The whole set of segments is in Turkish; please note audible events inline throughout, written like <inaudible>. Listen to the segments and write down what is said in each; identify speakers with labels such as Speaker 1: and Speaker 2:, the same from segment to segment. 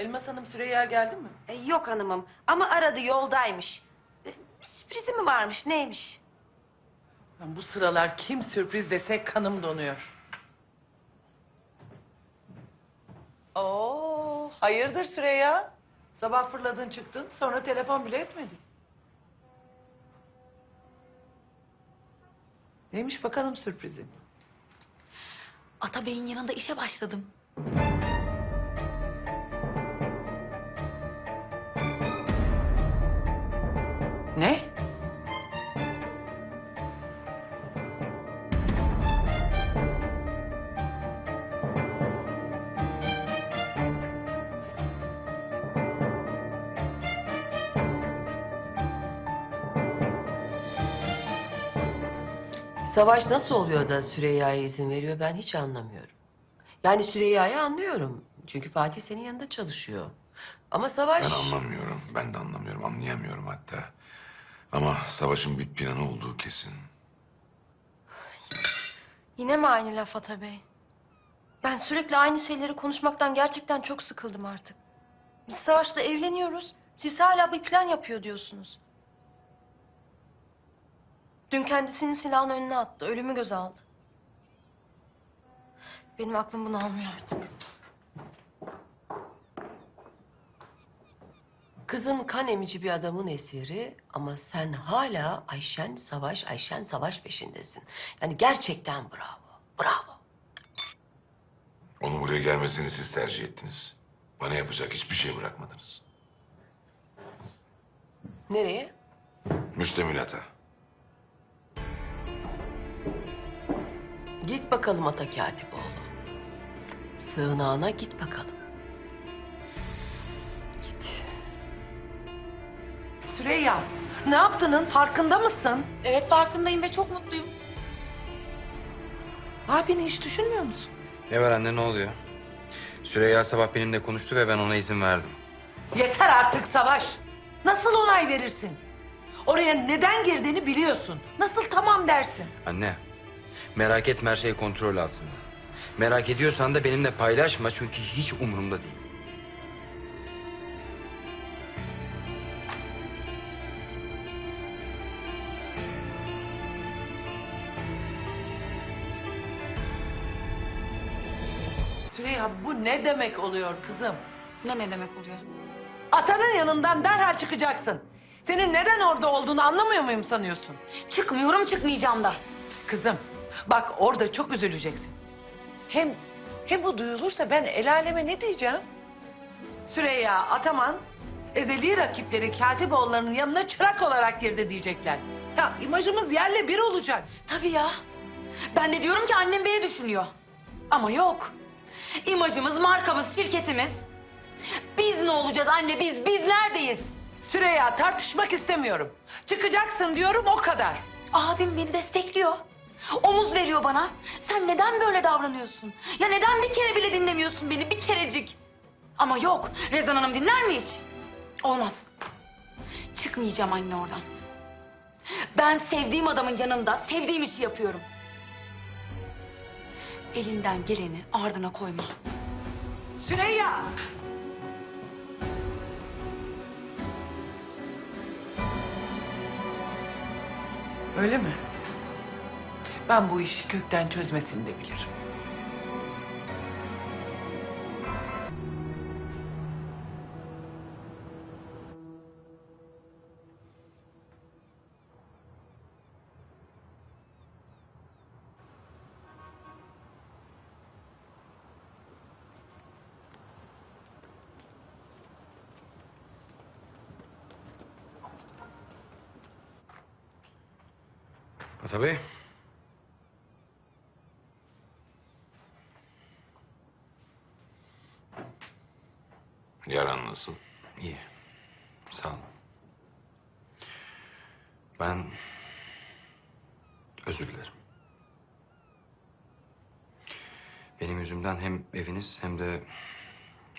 Speaker 1: Elmas Hanım Süreyya geldi mi?
Speaker 2: E, yok hanımım ama aradı yoldaymış. E, bir sürprizi mi varmış neymiş?
Speaker 1: Ben bu sıralar kim sürpriz dese kanım donuyor. Oo, hayırdır Süreyya? Sabah fırladın çıktın sonra telefon bile etmedin. Neymiş bakalım sürprizin?
Speaker 3: Atabey'in yanında işe başladım.
Speaker 4: Savaş nasıl oluyor da Süreyya'ya izin veriyor ben hiç anlamıyorum. Yani Süreyya'yı anlıyorum. Çünkü Fatih senin yanında çalışıyor. Ama Savaş...
Speaker 5: Ben anlamıyorum. Ben de anlamıyorum. Anlayamıyorum hatta. Ama savaşın bir planı olduğu kesin.
Speaker 6: Yine mi aynı laf Atabey? Ben sürekli aynı şeyleri konuşmaktan gerçekten çok sıkıldım artık. Biz Savaş'la evleniyoruz. Siz hala bir plan yapıyor diyorsunuz. Dün kendisinin silahını önüne attı. Ölümü göze aldı. Benim aklım bunu almıyor artık.
Speaker 4: Kızın kan emici bir adamın esiri ama sen hala Ayşen Savaş, Ayşen Savaş peşindesin. Yani gerçekten bravo, bravo.
Speaker 5: Onun buraya gelmesini siz tercih ettiniz. Bana yapacak hiçbir şey bırakmadınız.
Speaker 4: Nereye?
Speaker 5: Müstemilata.
Speaker 4: Git bakalım Ata Katipoğlu. Sığınağına git bakalım. Git.
Speaker 1: Süreyya, ne yaptığının farkında mısın?
Speaker 3: Evet farkındayım ve çok mutluyum.
Speaker 1: Abini hiç düşünmüyor musun?
Speaker 7: Ne var anne ne oluyor? Süreyya sabah benimle konuştu ve ben ona izin verdim.
Speaker 1: Yeter artık Savaş. Nasıl onay verirsin? Oraya neden girdiğini biliyorsun. Nasıl tamam dersin?
Speaker 7: Anne merak etme her şey kontrol altında. Merak ediyorsan da benimle paylaşma çünkü hiç umurumda değil.
Speaker 1: Süreyya bu ne demek oluyor kızım?
Speaker 3: Ne ne demek oluyor?
Speaker 1: Atanın yanından derhal çıkacaksın. Senin neden orada olduğunu anlamıyor muyum sanıyorsun?
Speaker 3: Çıkmıyorum çıkmayacağım da.
Speaker 1: Kızım bak orada çok üzüleceksin. Hem hem bu duyulursa ben el aleme ne diyeceğim? Süreyya Ataman ezeli rakipleri Katipoğulları'nın yanına çırak olarak girdi diyecekler. Ya imajımız yerle bir olacak.
Speaker 3: Tabii ya. Ben de diyorum ki annem beni düşünüyor. Ama yok. İmajımız, markamız, şirketimiz. Biz ne olacağız anne biz? Biz neredeyiz?
Speaker 1: Süreyya tartışmak istemiyorum. Çıkacaksın diyorum o kadar.
Speaker 3: Abim beni destekliyor. Omuz veriyor bana. Sen neden böyle davranıyorsun? Ya neden bir kere bile dinlemiyorsun beni? Bir kerecik. Ama yok. Rezan Hanım dinler mi hiç? Olmaz. Çıkmayacağım anne oradan. Ben sevdiğim adamın yanında sevdiğim işi yapıyorum. Elinden geleni ardına koyma.
Speaker 1: Süreyya! Öyle mi? Ben bu işi kökten çözmesini de bilirim.
Speaker 7: Tabii.
Speaker 5: Yaran nasıl?
Speaker 7: İyi. Sağ ol. Ben özür dilerim. Benim yüzümden hem eviniz hem de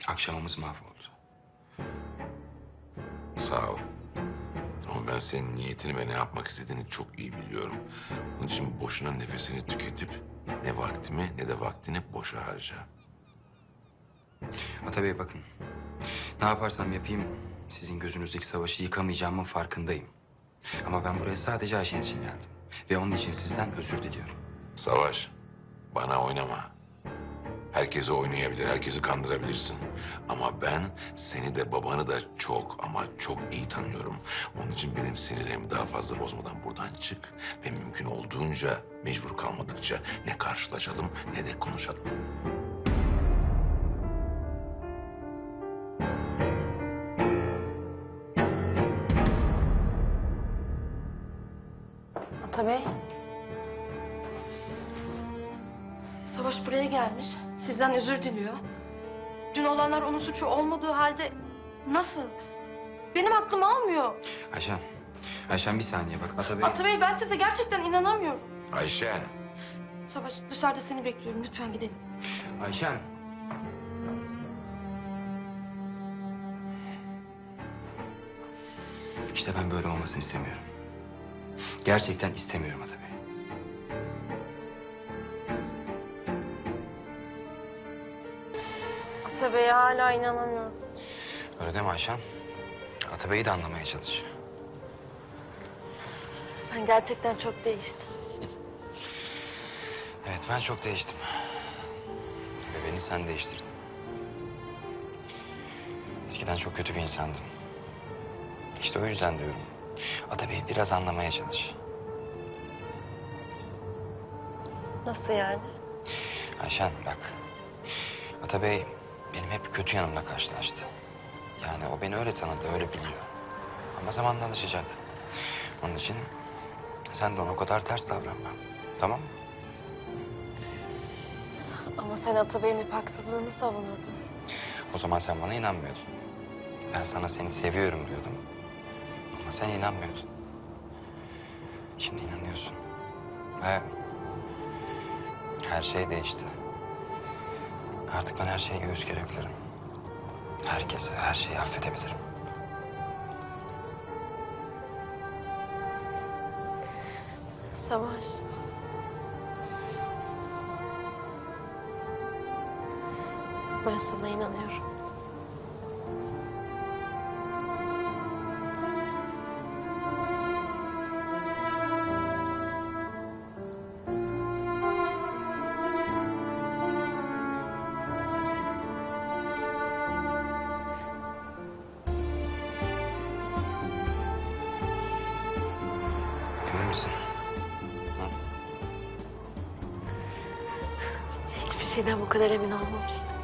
Speaker 7: akşamımız mahvoldu.
Speaker 5: Sağ ol. Ben senin niyetini ve ne yapmak istediğini çok iyi biliyorum. Onun için boşuna nefesini tüketip ne vaktimi ne de vaktini boşa harca.
Speaker 7: Atabey bakın. Ne yaparsam yapayım sizin gözünüzdeki savaşı yıkamayacağımın farkındayım. Ama ben buraya sadece Ayşen için geldim. Ve onun için sizden özür diliyorum.
Speaker 5: Savaş, bana oynama. Herkese oynayabilir, herkesi kandırabilirsin. Ama ben seni de babanı da çok ama çok iyi tanıyorum. Onun için benim sinirlerimi daha fazla bozmadan buradan çık. Ve mümkün olduğunca mecbur kalmadıkça ne karşılaşalım ne de konuşalım.
Speaker 6: Atabey. Savaş buraya gelmiş. Sizden özür diliyor. Dün olanlar onun suçu olmadığı halde nasıl? Benim aklım almıyor.
Speaker 7: Ayşen, Ayşen bir saniye bak. Atabey...
Speaker 6: Atabey ben size gerçekten inanamıyorum.
Speaker 5: Ayşen,
Speaker 6: Savaş dışarıda seni bekliyorum. Lütfen gidelim.
Speaker 7: Ayşen. İşte ben böyle olmasını istemiyorum. Gerçekten istemiyorum Atabey.
Speaker 6: Atabey'e hala inanamıyorum.
Speaker 7: Öyle deme Ayşen. Atabey'i de anlamaya çalış.
Speaker 6: Sen gerçekten çok değiştin. <laughs>
Speaker 7: Evet ben çok değiştim. Ve beni sen değiştirdin. Eskiden çok kötü bir insandım. İşte o yüzden diyorum. Atabey'i biraz anlamaya çalış.
Speaker 6: Nasıl yani?
Speaker 7: Ayşen bak. Atabey benim hep kötü yanımla karşılaştı. Yani o beni öyle tanıdı, öyle biliyor. Ama zamanla alışacak. Onun için sen de ona o kadar ters davranma. Tamam mı?
Speaker 6: Ama sen Atabey'in haksızlığını savunurdun.
Speaker 7: O zaman sen bana inanmıyordun. Ben sana seni seviyorum diyordum. Ama sen inanmıyordun. Şimdi inanıyorsun. Ve her şey değişti. Artık ben her şeye göğüs gerebilirim. Herkese, her şeyi affedebilirim.
Speaker 6: Savaş. Ben sana inanıyorum. Hiçbir şeyden bu kadar emin olmamıştım.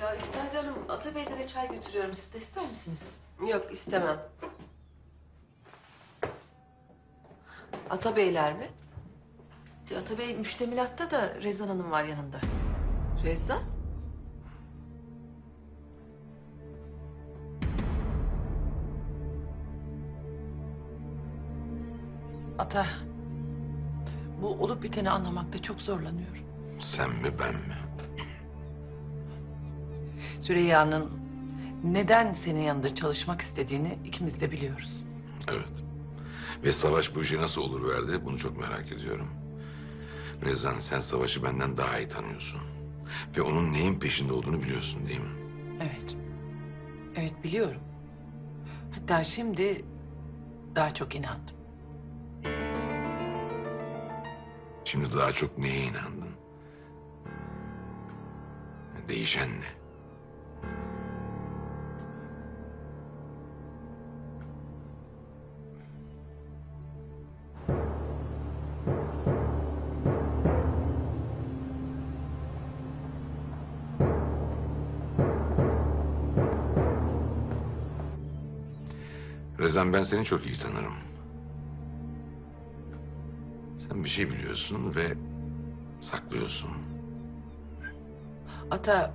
Speaker 1: Ya Üstad Hanım Atabey'lere çay götürüyorum. Siz de ister misiniz?
Speaker 4: Yok istemem. Atabeyler mi?
Speaker 1: Atabey müştemilatta da Rezan Hanım var yanında.
Speaker 4: Rezan?
Speaker 1: Ata, bu olup biteni anlamakta çok zorlanıyorum.
Speaker 5: sen mi ben mi?
Speaker 1: Süreyya'nın neden senin yanında çalışmak istediğini ikimiz de biliyoruz.
Speaker 5: Evet. Ve Savaş bu işe nasıl olur verdi bunu çok merak ediyorum. Rezan sen Savaş'ı benden daha iyi tanıyorsun. Ve onun neyin peşinde olduğunu biliyorsun değil mi?
Speaker 1: Evet. Evet biliyorum. Hatta şimdi daha çok inandım.
Speaker 5: Şimdi daha çok neye inandın? Değişen ne? Rezan ben seni çok iyi tanırım. Sen bir şey biliyorsun ve saklıyorsun.
Speaker 1: Ata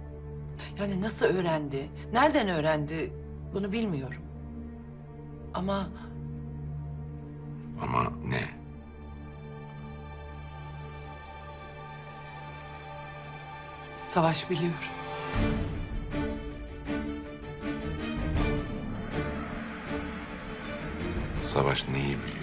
Speaker 1: yani nasıl öğrendi, nereden öğrendi bunu bilmiyorum. Ama
Speaker 5: Ama ne?
Speaker 1: savaş biliyorum.
Speaker 5: Savaş neyi biliyor?